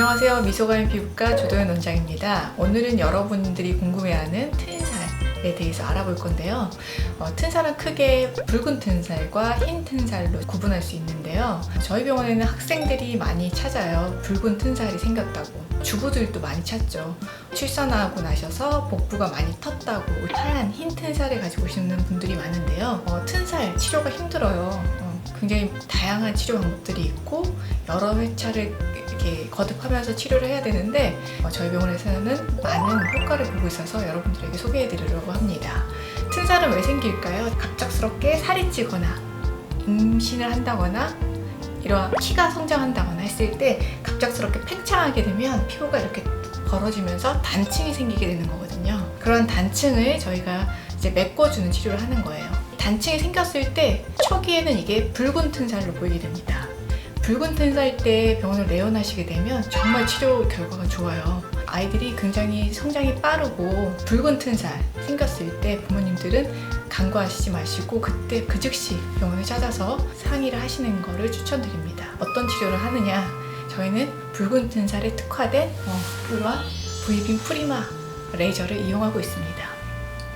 안녕하세요. 미소가인 피부과 조도현 원장입니다. 오늘은 여러분들이 궁금해하는 튼살에 대해서 알아볼 건데요. 어, 튼살은 크게 붉은 튼살과 흰 튼살로 구분할 수 있는데요. 저희 병원에는 학생들이 많이 찾아요. 붉은 튼살이 생겼다고. 주부들도 많이 찾죠. 출산하고 나셔서 복부가 많이 텄다고 하얀 흰 튼살을 가지고 오시는 분들이 많은데요. 어, 튼살 치료가 힘들어요. 어, 굉장히 다양한 치료 방법들이 있고 여러 회차를 이렇게 거듭하면서 치료를 해야 되는데 어, 저희 병원에서는 많은 효과를 보고 있어서 여러분들에게 소개해 드리려고 합니다. 튼살은 왜 생길까요? 갑작스럽게 살이 찌거나 임신을 한다거나 이러한 키가 성장한다거나 했을 때 갑작스럽게 팽창하게 되면 피부가 이렇게 벌어지면서 단층이 생기게 되는 거거든요. 그런 단층을 저희가 이제 메꿔주는 치료를 하는 거예요. 단층이 생겼을 때 초기에는 이게 붉은 튼살로 보이게 됩니다. 붉은 튼살 때 병원을 내원하시게 되면 정말 치료 결과가 좋아요. 아이들이 굉장히 성장이 빠르고 붉은 튼살 생겼을 때 부모님들은 간과하시지 마시고 그때 그 즉시 병원을 찾아서 상의를 하시는 거를 추천드립니다. 어떤 치료를 하느냐? 저희는 붉은 튼살에 특화된 어, 이러한 V빔 프리마 레이저를 이용하고 있습니다.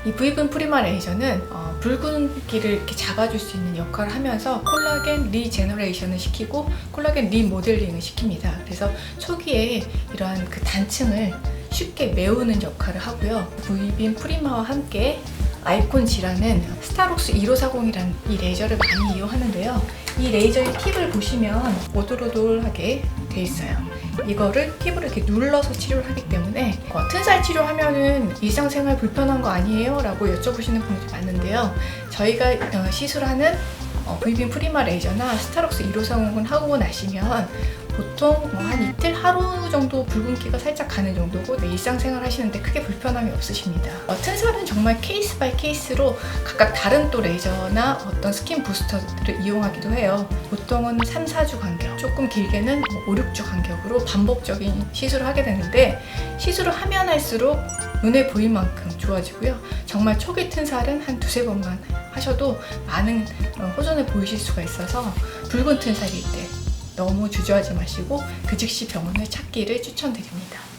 이 V빔 프리마 레이저는 어, 붉은기를 이렇게 잡아줄 수 있는 역할을 하면서 콜라겐 리제너레이션을 시키고 콜라겐 리모델링을 시킵니다. 그래서 초기에 이러한 그 단층을 쉽게 메우는 역할을 하고요. V빔 프리마와 함께 아이콘 G라는 스타록스 1540이라는 이 레이저를 많이 이용하는데요. 이 레이저의 팁을 보시면 오돌오돌하게 돼 있어요. 이거를 팁으로 이렇게 눌러서 치료를 하기 때문에 어, 튼살 치료하면은 일상생활 불편한 거 아니에요? 라고 여쭤보시는 분들이 많은데요. 저희가 어, 시술하는 어, V빔 프리마 레이저나 스타록스 1540을 하고 나시면 보통 뭐 한 이틀 하루 정도 붉은기가 살짝 가는 정도고 네, 일상생활 하시는데 크게 불편함이 없으십니다. 어, 튼살은 정말 케이스 바이 케이스로 각각 다른 또 레이저나 어떤 스킨 부스터들을 이용하기도 해요. 보통은 3, 4주 간격, 조금 길게는 뭐 5, 6주 간격으로 반복적인 시술을 하게 되는데 시술을 하면 할수록 눈에 보일 만큼 좋아지고요. 정말 초기 튼살은 한 두세 번만 하셔도 많은 어, 호전을 보이실 수가 있어서 붉은 튼살일 때 너무 주저하지 마시고 그 즉시 병원을 찾기를 추천드립니다.